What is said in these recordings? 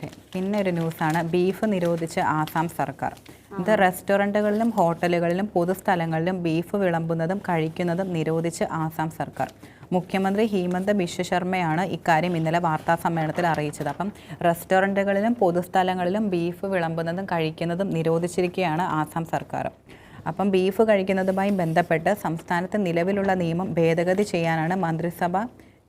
Okay. പിന്നെ ഒരു ന്യൂസാണ്. ബീഫ് നിരോധിച്ച് ആസാം സർക്കാർ. ഇത് റെസ്റ്റോറന്റുകളിലും ഹോട്ടലുകളിലും പൊതുസ്ഥലങ്ങളിലും ബീഫ് വിളമ്പുന്നതും കഴിക്കുന്നതും നിരോധിച്ച് ആസാം സർക്കാർ. മുഖ്യമന്ത്രി ഹീമന്ത് ബിശ്വശർമ്മയാണ് ഇക്കാര്യം ഇന്നലെ വാർത്താ സമ്മേളനത്തിൽ അറിയിച്ചത്. അപ്പം റെസ്റ്റോറന്റുകളിലും പൊതുസ്ഥലങ്ങളിലും ബീഫ് വിളമ്പുന്നതും കഴിക്കുന്നതും നിരോധിച്ചിരിക്കുകയാണ് ആസാം സർക്കാർ. അപ്പം ബീഫ് കഴിക്കുന്നതുമായി ബന്ധപ്പെട്ട് സംസ്ഥാനത്ത് നിലവിലുള്ള നിയമം ഭേദഗതി ചെയ്യാനാണ് മന്ത്രിസഭ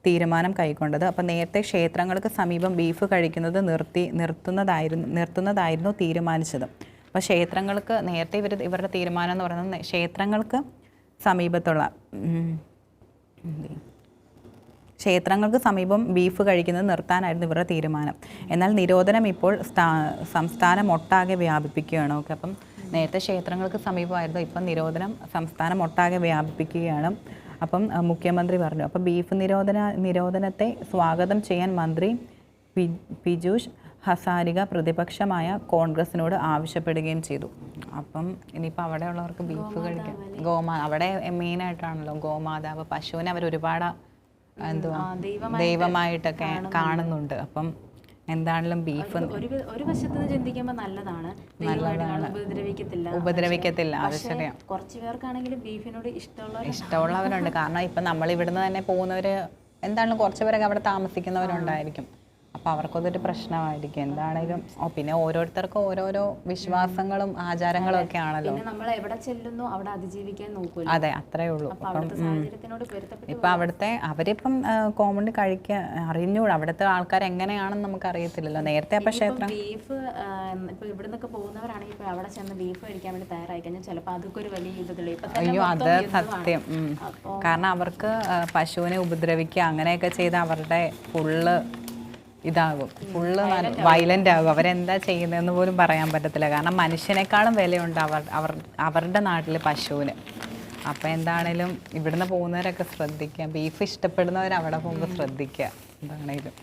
തീരുമാനം കൈക്കൊണ്ടത്. അപ്പം നേരത്തെ ക്ഷേത്രങ്ങൾക്ക് സമീപം ബീഫ് കഴിക്കുന്നത് നിർത്തി നിർത്തുന്നതായിരുന്നു നിർത്തുന്നതായിരുന്നു തീരുമാനിച്ചത്. അപ്പോൾ ക്ഷേത്രങ്ങൾക്ക് നേരത്തെ ഇവർ ഇവരുടെ തീരുമാനം എന്ന് പറയുന്നത് ക്ഷേത്രങ്ങൾക്ക് സമീപത്തുള്ള? ക്ഷേത്രങ്ങൾക്ക് സമീപം ബീഫ് കഴിക്കുന്നത് നിർത്താനായിരുന്നു ഇവരുടെ തീരുമാനം. എന്നാൽ നിരോധനം ഇപ്പോൾ സംസ്ഥാനം ഒട്ടാകെ വ്യാപിപ്പിക്കുകയാണ്. ഓക്കെ അപ്പം നേരത്തെ ക്ഷേത്രങ്ങൾക്ക് സമീപമായിരുന്നു ഇപ്പം നിരോധനം സംസ്ഥാനം ഒട്ടാകെ വ്യാപിപ്പിക്കുകയാണ്. അപ്പം മുഖ്യമന്ത്രി പറഞ്ഞു. അപ്പം ബീഫ് നിരോധന നിരോധനത്തെ സ്വാഗതം ചെയ്യാൻ മന്ത്രി പി പിജൂഷ് ഹസാരിക പ്രതിപക്ഷമായ കോൺഗ്രസിനോട് ആവശ്യപ്പെടുകയും ചെയ്തു. അപ്പം ഇനിയിപ്പോൾ അവിടെയുള്ളവർക്ക് ബീഫ് കഴിക്കാം. ഗോമാ അവിടെ മെയിനായിട്ടാണല്ലോ ഗോമാതാവ്. പശുവിനെ അവർ ഒരുപാട് എന്തുവാ ദൈവമായിട്ടൊക്കെ കാണുന്നുണ്ട്. അപ്പം എന്താണെങ്കിലും ബീഫ് ഒരു ഒരു വശത്ത് നിന്ന് ചിന്തിക്കുമ്പോൾ നല്ലതാണ്. ഉപദ്രവിക്കത്തില്ല. ഉപദ്രവിക്കത്തില്ല. അത് ശരിയാ. കുറച്ച് പേർക്കാണെങ്കിലും ബീഫിനോട് ഇഷ്ടമുള്ള ഇഷ്ടമുള്ളവരുണ്ട്. കാരണം ഇപ്പം നമ്മൾ ഇവിടുന്ന് തന്നെ പോകുന്നവർ എന്താണെങ്കിലും കുറച്ച് പേരൊക്കെ അവിടെ താമസിക്കുന്നവരുണ്ടായിരിക്കും. അപ്പോൾ അവർക്കതൊരു പ്രശ്നമായിരിക്കും. എന്താണേലും പിന്നെ ഓരോരുത്തർക്കും ഓരോരോ വിശ്വാസങ്ങളും ആചാരങ്ങളും ഒക്കെ ആണല്ലോ. നമ്മൾ എവിടെ ചെല്ലുന്നു അവിടെ അതിജീവിക്കാൻ നോക്കൂല. അതെ അത്രേ ഉള്ളൂ. ഇപ്പം അവിടുത്തെ അവരിപ്പം കോമൺ കഴിക്കാൻ അറിഞ്ഞൂടാ. അവിടുത്തെ ആൾക്കാർ എങ്ങനെയാണെന്ന് നമുക്ക് അറിയത്തില്ലല്ലോ നേരത്തെ അപ്പം ക്ഷേത്രം ബീഫ് ഇപ്പൊ ഇവിടെ നിന്നൊക്കെ പോകുന്നവരാണെങ്കിൽ ഇപ്പൊ അവിടെ ചെന്ന് ബീഫ് കഴിക്കാൻ വേണ്ടി തയ്യാറായി കഴിഞ്ഞാൽ ചിലപ്പോൾ അതൊക്കെ ഒരു വലിയ തന്നെ അയ്യോ അത് സത്യം. കാരണം അവർക്ക് പശുവിനെ ഉപദ്രവിക്കുക അങ്ങനെയൊക്കെ ചെയ്ത് അവരുടെ ഫുള്ള് ഇതാകും. ഫുള്ള് വയലന്റ് ആകും. അവരെന്താ ചെയ്യുന്നതെന്ന് പോലും പറയാൻ പറ്റത്തില്ല. കാരണം മനുഷ്യനേക്കാളും വിലയുണ്ട് അവർ അവർ അവരുടെ നാട്ടിൽ പശുവിന്. അപ്പം എന്താണേലും ഇവിടുന്ന് പോകുന്നവരൊക്കെ ശ്രദ്ധിക്കുക. ബീഫ് ഇഷ്ടപ്പെടുന്നവർ അവിടെ പോകുമ്പോൾ ശ്രദ്ധിക്കുക. എന്താണേലും.